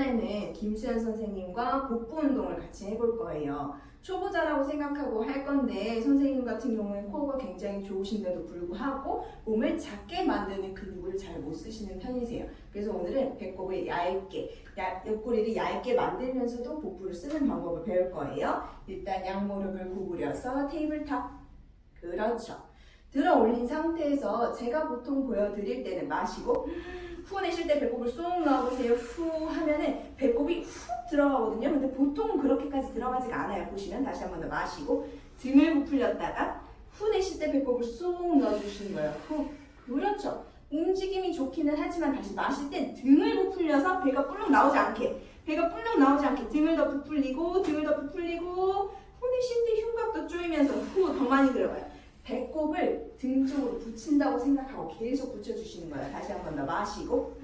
이번에는 김수현 선생님과 복부 운동을 같이 해볼 거예요. 초보자라고 생각하고 할 건데 선생님 같은 경우는 코어가 굉장히 좋으신데도 불구하고 몸을 작게 만드는 근육을 잘 못 쓰시는 편이세요. 그래서 오늘은 배꼽을 얇게, 야- 옆구리를 얇게 만들면서도 복부를 쓰는 방법을 배울 거예요. 일단 양무릎을 구부려서 테이블탑. 그렇죠. 들어 올린 상태에서 제가 보통 보여드릴 때는 마시고 후 내쉴 때 배꼽을 쏙 넣어보세요. 후 하면은 배꼽이 훅 들어가거든요. 근데 보통은 그렇게까지 들어가지가 않아요. 보시면 다시 한 번 더 마시고 등을 부풀렸다가 후 내쉴 때 배꼽을 쏙 넣어주시는 거예요. 후. 그렇죠. 움직임이 좋기는 하지만 다시 마실 땐 등을 부풀려서 배가 불룩 나오지 않게 배가 불룩 나오지 않게 등을 더 부풀리고 등을 더 부풀리고 후 내쉴 때 흉곽도 조이면서 후 더 많이 들어가요. 배꼽을 등 쪽으로 붙인다고 생각하고 계속 붙여주시는 거예요. 다시 한 번 더 마시고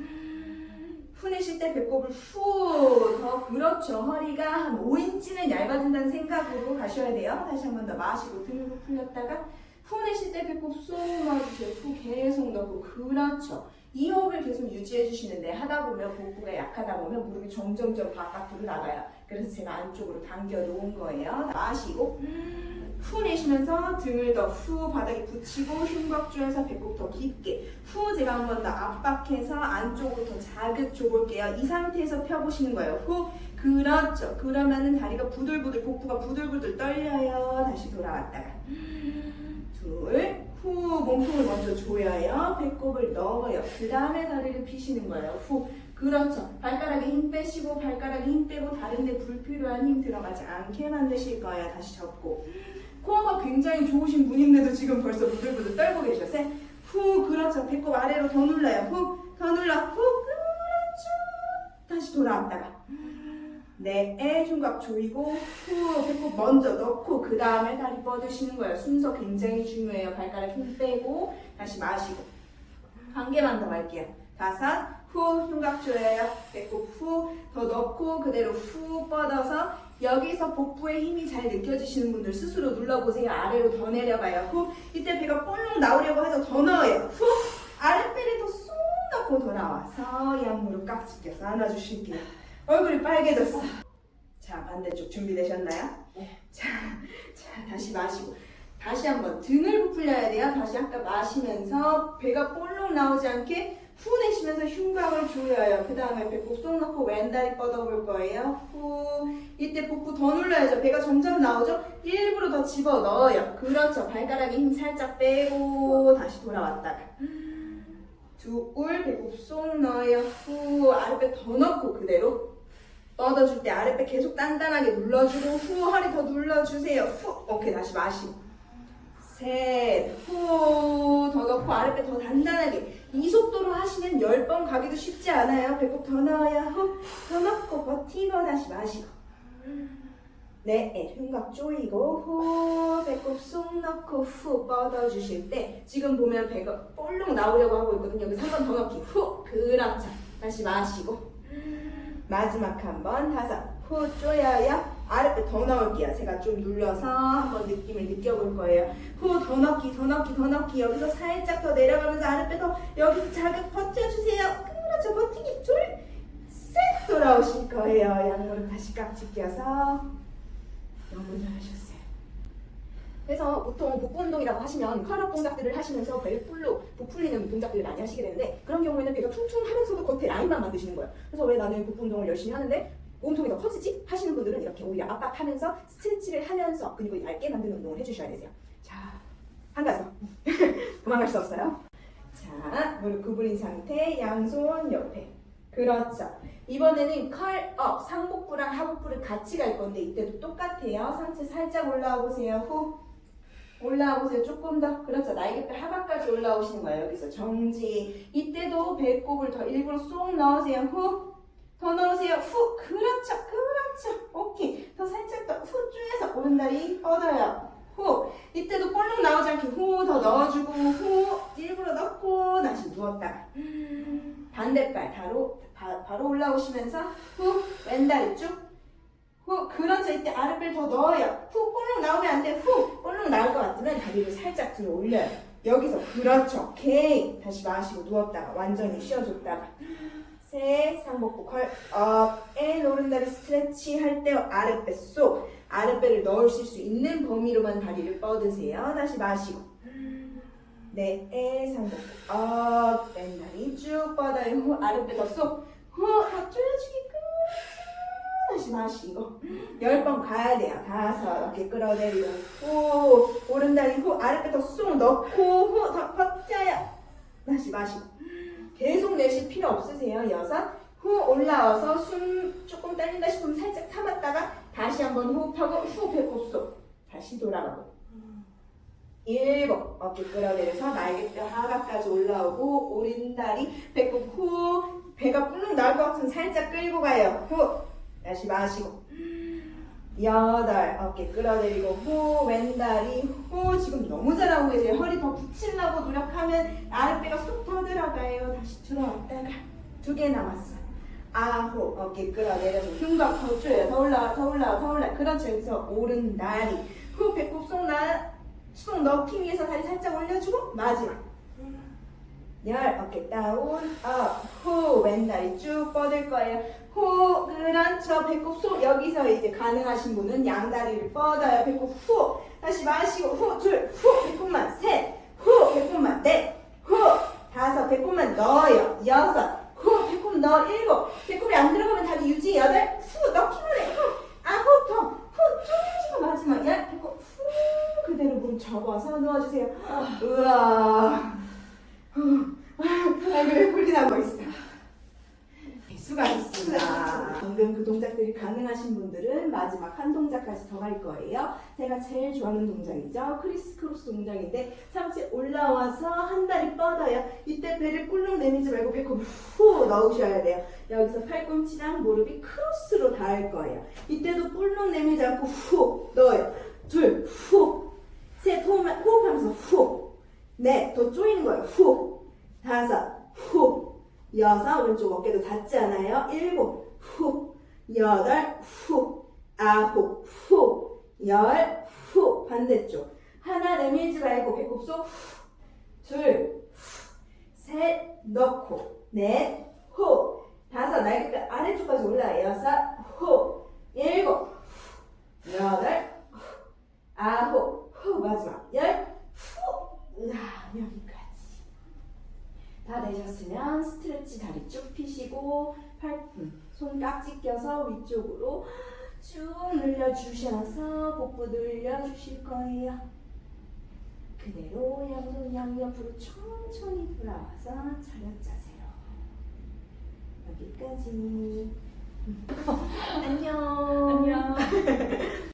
후 내쉴 때 배꼽을 후 더 그렇죠. 허리가 한 5인치는 얇아진다는 생각으로 가셔야 돼요. 다시 한 번 더 마시고 등을 풀렸다가 후 내쉴 때 배꼽 쏙 넣어주세요. 후 계속 넣고 그렇죠. 이 호흡을 계속 유지해 주시는데 하다 보면 복부가 약하다 보면 무릎이 점점점 바깥으로 나가요. 그래서 제가 안쪽으로 당겨 놓은 거예요. 마시고 후 내쉬면서 등을 더 후 바닥에 붙이고 흉곽 조여서 배꼽 더 깊게 후 제가 한 번 더 압박해서 안쪽으로 더 자극 줘볼게요. 이 상태에서 펴보시는 거예요. 후 그렇죠. 그러면은 다리가 부들부들 복부가 부들부들 떨려요. 다시 돌아왔다가 둘, 후 몸통을 먼저 조여요. 배꼽을 넣어요. 그 다음에 다리를 피시는 거예요. 후 그렇죠. 발가락에 힘 빼시고 발가락에 힘 빼고 다른데 불필요한 힘 들어가지 않게 만드실 거예요. 다시 접고 코어가 굉장히 좋으신 분인데도 지금 벌써 부들부들 떨고 계셔. 셋, 후 그렇죠. 배꼽 아래로 더 눌러요. 후 더 눌러. 후 그렇죠. 다시 돌아왔다가 네, 애 흉곽 조이고 후 배꼽 먼저 넣고 그 다음에 다리 뻗으시는 거예요. 순서 굉장히 중요해요. 발가락 힘 빼고 다시 마시고 한 개만 더 할게요. 다섯, 후 흉곽 조여요. 배꼽 후 더 넣고 그대로 후 뻗어서 여기서 복부에 힘이 잘 느껴지시는 분들 스스로 눌러보세요. 아래로 더 내려가요. 후 이때 배가 볼록 나오려고 해서 더 넣어요. 후 아랫배를 더 쏙 넣고 돌아와서 양무릎 깍지 껴서 안아주실게요. 얼굴이 빨개졌어. 자, 반대쪽 준비되셨나요? 네. 자, 자, 다시 마시고. 다시 한번 등을 부풀려야 돼요. 다시 아까 마시면서 배가 볼록 나오지 않게 후 내쉬면서 흉곽을 조여요. 그 다음에 배꼽 쏙 넣고 왼다리 뻗어볼 거예요. 후. 이때 복부 더 눌러야죠. 배가 점점 나오죠? 일부러 더 집어 넣어요. 그렇죠. 발가락에 힘 살짝 빼고 다시 돌아왔다가. 두울 배꼽 쏙 넣어요. 후 아랫배 더 넣고 그대로 뻗어줄 때 아랫배 계속 단단하게 눌러주고 후 허리 더 눌러주세요. 후. 오케이 다시 마시고 셋후더 넣고 아랫배 더 단단하게. 이 속도로 하시면 10번 가기도 쉽지 않아요. 배꼽 더 넣어요. 후더 넣고 버티고 다시 마시고 네, 흉곽 조이고 후. 배꼽 쏙 넣고 후. 뻗어주실 때 지금 보면 배가 볼록 나오려고 하고 있거든요. 여기서 한 번 더 넣기. 후. 그렇죠. 다시 마시고 마지막 한번 다섯 후 조여요. 아랫배 더 넣을게요. 제가 좀 눌러서 한번 느낌을 느껴볼 거예요. 후 더 넣기 더 넣기 더 넣기 여기서 살짝 더 내려가면서 아랫배 더 여기서 자극 버텨주세요. 그렇죠. 버티기 둘셋 돌아오실 거예요. 양무릎 다시 깍지 껴서 너무 잘하셨어요. 그래서 보통 복부 운동이라고 하시면 컬업 동작들을 하시면서 배를 풀로 부풀리는 동작들을 많이 하시게 되는데 그런 경우에는 배가 퉁퉁하면서도 겉에 라인만 만드시는 거예요. 그래서 왜 나는 복부 운동을 열심히 하는데 몸통이 더 커지지? 하시는 분들은 이렇게 오히려 압박하면서 스트레치를 하면서 근육을 얇게 만드는 운동을 해주셔야 되세요. 자, 한 가지 더. 도망갈 수 없어요. 자, 무릎 구부린 상태, 양손 옆에. 그렇죠. 이번에는 컬업, 상복부랑 하복부를 같이 갈 건데 이때도 똑같아요. 상체 살짝 올라와 보세요. 후. 올라와 보세요. 조금 더. 그렇죠. 날개뼈 하박까지 올라오시는 거예요. 여기서 정지. 이때도 배꼽을 더 일부러 쏙 넣으세요. 후. 더 넣으세요. 후. 그렇죠. 그렇죠. 오케이. 더 살짝 더 후 쪼여서 오른다리 뻗어요. 후. 이때도 볼록 나오지 않게 후 더 넣어주고 후. 일부러 넣고 다시 누웠다가 반대발 바로 바, 바로 올라오시면서 후 왼다리 쭉 후, 그렇죠. 이때 아랫배를 더 넣어요. 후, 볼록 나오면 안 돼. 후, 볼록 나올 것 같으면 다리를 살짝 들어 올려요. 여기서, 그렇죠. 오케이. 다시 마시고 누웠다가 완전히 쉬어줬다가. 셋, 상복부 컬, 업. 스트레치 할 때 아랫배 쏙 아랫배를 넣으실 수 있는 범위로만 다리를 뻗으세요. 다시 마시고 네, 에 상복 업 왼다리 쭉 뻗어요. 후 아랫배 더 쏙. 후더 조여주기 끝. 다시 마시고 열 번 가야 돼요. 다섯 어깨 끌어내리고 후 오른다리 후 아랫배 더쏙 넣고 후더 버텨요. 다시 마시고 계속 내쉴 필요 없으세요. 여섯 후 올라와서 숨 조금 딸린다 싶으면 살짝 참았다가 다시 한번 호흡하고 후 배꼽 속 다시 돌아가고 일곱 어깨 끌어내려서 날개뼈 하각까지 올라오고 오른다리 배꼽 후 배가 뿔룩 나올 것 같으면 살짝 끌고 가요 후 다시 마시고. 여덟 어깨 끌어내리고 후 왼다리 후 지금 너무 잘하고 계세요. 허리 더 붙이려고 노력하면 아랫배가 쏙 더 들어가요. 다시 들어왔다가 두 개 남았어 아홉 어깨 끌어내려서 흉곽 더 줘요. 더 올라와 더 올라와 더 올라와. 그렇죠. 여기서 오른 다리. 후 배꼽 쏙 나 쏙 넣기 위해서 다리 살짝 올려주고 마지막 열. 어깨 다운 업후. 왼다리 쭉 뻗을 거예요. 후. 그렇죠. 배꼽 속 여기서 이제 가능하신 분은 양다리를 뻗어요. 배꼽 후. 다시 마시고 후둘후. 배꼽만 셋후. 배꼽만 넷후. 다섯. 배꼽만 넣어요. 여섯. 후. 배꼽 넣어. 일곱. 배꼽이 안 들어가면 다리 유지 여덟. 후. 넣기만 해후. 아홉 더후. 조금씩 마지막 열. 배꼽 후. 그대로 몸 접어서 누워주세요. 우와. 아이고 왜 꿀이 나고 있어 수고하셨습니다. 방금 그 동작들이 가능하신 분들은 마지막 한 동작까지 더갈 거예요. 제가 제일 좋아하는 동작이죠. 크리스 크로스 동작인데 상체 올라와서 한 다리 뻗어요. 이때 배를 꿀렁 내밀지 말고 배꼽 후 넣으셔야 돼요. 여기서 팔꿈치랑 무릎이 크로스로 닿을 거예요. 이때도 꿀렁 내밀지 않고 후 넣어요. 둘, 후. 셋, 호흡, 호흡하면서 후. 넷, 더 조이는 거예요. 후. 다섯, 후. 여섯, 오른쪽 어깨도 닿지 않아요. 일곱, 후. 여덟, 후. 아홉, 후. 열, 후. 반대쪽. 하나 내밀지 말고 배꼽 속, 후. 둘, 후. 셋, 넣고. 넷, 후. 다섯, 날개뼈 아래쪽까지 올라요. 여섯, 후. 일곱, 숨 깍지 껴서 위쪽으로 쭉 늘려주셔서 복부 늘려주실 거예요. 그대로 양손 양옆으로 천천히 돌아와서 자력 자세요. 여기까지. 안녕. 안녕.